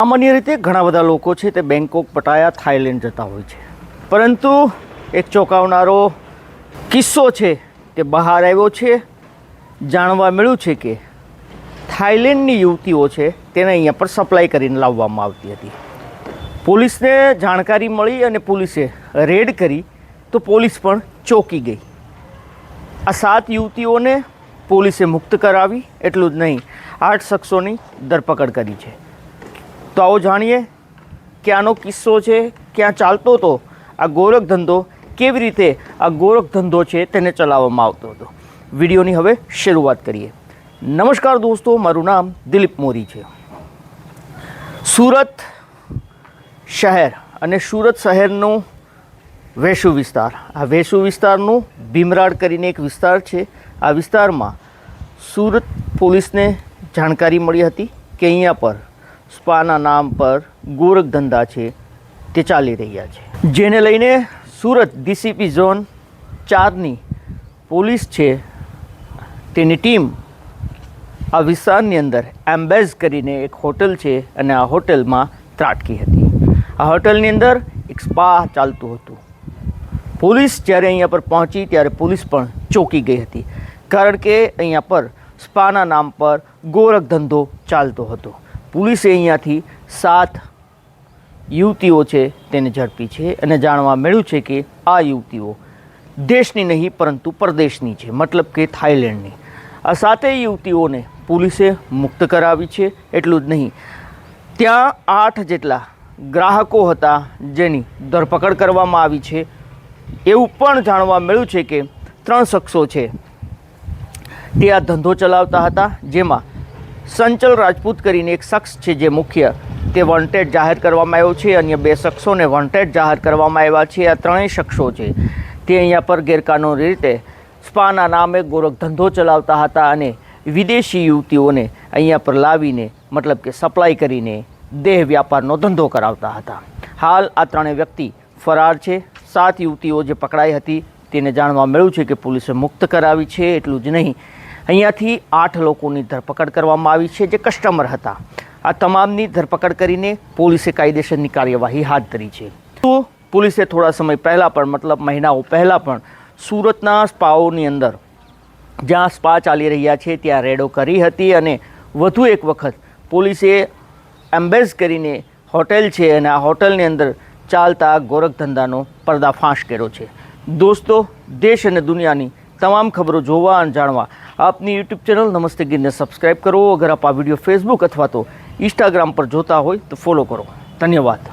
સામાન્ય રીતે ઘણા બધા લોકો છે તે બેંકોક, પટાયા, થાઈલેન્ડ જતા હોય છે. પરંતુ એક ચોંકાવનારો કિસ્સો છે તે બહાર આવ્યો છે, જાણવા મળ્યું છે કે થાઈલેન્ડની યુવતીઓ છે તેને અહીંયા પર સપ્લાય કરીને લાવવામાં આવતી હતી. પોલીસને જાણકારી મળી અને પોલીસે રેડ કરી તો પોલીસ પણ ચોંકી ગઈ. આ સાત યુવતીઓને પોલીસે મુક્ત કરાવી, એટલું જ નહીં, આઠ શખ્સોની ધરપકડ કરી છે. તો આવો જાણીએ કે આનો કિસ્સો છે ક્યાં ચાલતો હતો. આ ગોરખ ધંધો કેવી રીતે આ ગોરખ ધંધો છે તેને ચલાવવામાં આવતો હતો. વિડીયોની હવે શરૂઆત કરીએ. નમસ્કાર દોસ્તો, મારું નામ દિલીપ મોરી છે. સુરત શહેર અને સુરત શહેરનું વેસુ વિસ્તાર. આ વેસુ વિસ્તારનું ભીમરાડ કરીને એક વિસ્તાર છે. આ વિસ્તારમાં સુરત પોલીસને જાણકારી મળી હતી કે અહીંયા પર સ્પાના નામ પર ગોરખ ધંધા છે, તે ચાલી રહ્યા છે. જેને લઈને સુરત ડીસીપી ઝોન ચારની પોલીસ છે, તેની ટીમ આ વિસ્તારની અંદર એમ્બેઝ કરીને એક હોટલ છે અને આ હોટલમાં ત્રાટકી હતી. આ હોટલની અંદર એક સ્પા ચાલતું હતું. પોલીસ જ્યારે અહીંયા પર પહોંચી ત્યારે પોલીસ પણ ચોંકી ગઈ હતી. કારણ કે અહીંયા પર સ્પાના નામ પર ગોરખ ધંધો ચાલતો હતો. પોલીસે અહીંયાથી સાત યુવતીઓ છે તેને ઝડપી છે અને જાણવા મળ્યું છે કે આ યુવતીઓ દેશની નહીં, પરંતુ પરદેશની છે, મતલબ કે થાઈલેન્ડની આ સાતેય યુવતીઓને પોલીસે મુક્ત કરાવી છે, એટલું જ નહીં. ત્યાં આઠ જેટલા ગ્રાહકો હતા જેની ધરપકડ કરવામાં આવી છે, એવું પણ જાણવા મળ્યું છે કે ત્રણ શખ્સો છે તે આ ધંધો ચલાવતા હતા, જેમાં સંચલ રાજપૂત કરીને એક શખ્સ છે જે મુખ્ય તે વોન્ટેડ જાહેર કરવામાં આવ્યો છે. અન્ય બે શખ્સોને વોન્ટેડ જાહેર કરવામાં આવ્યા છે. આ ત્રણેય શખ્સો છે. તે અહીંયા પર ગેરકાનૂની રીતે સ્પાના નામે ગોરખ ધંધો ચલાવતા હતા અને વિદેશી યુવતીઓને અહીંયા પર લાવીને, મતલબ કે સપ્લાય કરીને દેહ વ્યાપારનો ધંધો કરાવતા હતા. હાલ આ ત્રણેય વ્યક્તિ ફરાર છે. સાત યુવતીઓ જે પકડાઈ હતી, તેને જાણવા મળ્યું છે કે પોલીસે મુક્ત કરાવી છે. એટલું જ નહીં અહીંયાથી આઠ લોકોની ધરપકડ કરવામાં આવી છે જે કસ્ટમર હતા. આ તમામની ધરપકડ કરીને પોલીસે કાયદેસરની કાર્યવાહી હાથ ધરી છે. તો પોલીસે થોડા સમય પહેલાં પણ, મતલબ મહિનાઓ પહેલાં પણ સુરતના સ્પાઓની અંદર જ્યાં સ્પા ચાલી રહ્યા છે, ત્યાં રેડો કરી હતી અને વધુ એક વખત પોલીસે એમ્બેઝ કરીને હોટેલ છે અને આ હોટલની અંદર ચાલતા ગોરખ ધંધાનો પર્દાફાશ કર્યો છે. દોસ્તો, દેશ અને દુનિયાની તમામ ખબરો જોવા અને જાણવા આપની યુટ્યુબ ચેનલ નમસ્તે ગીરને સબસ્ક્રાઈબ કરો. અગર આપ આ વીડિયો ફેસબુક અથવા તો ઇન્સ્ટાગ્રામ પર જોતા હોય તો ફોલો કરો. ધન્યવાદ.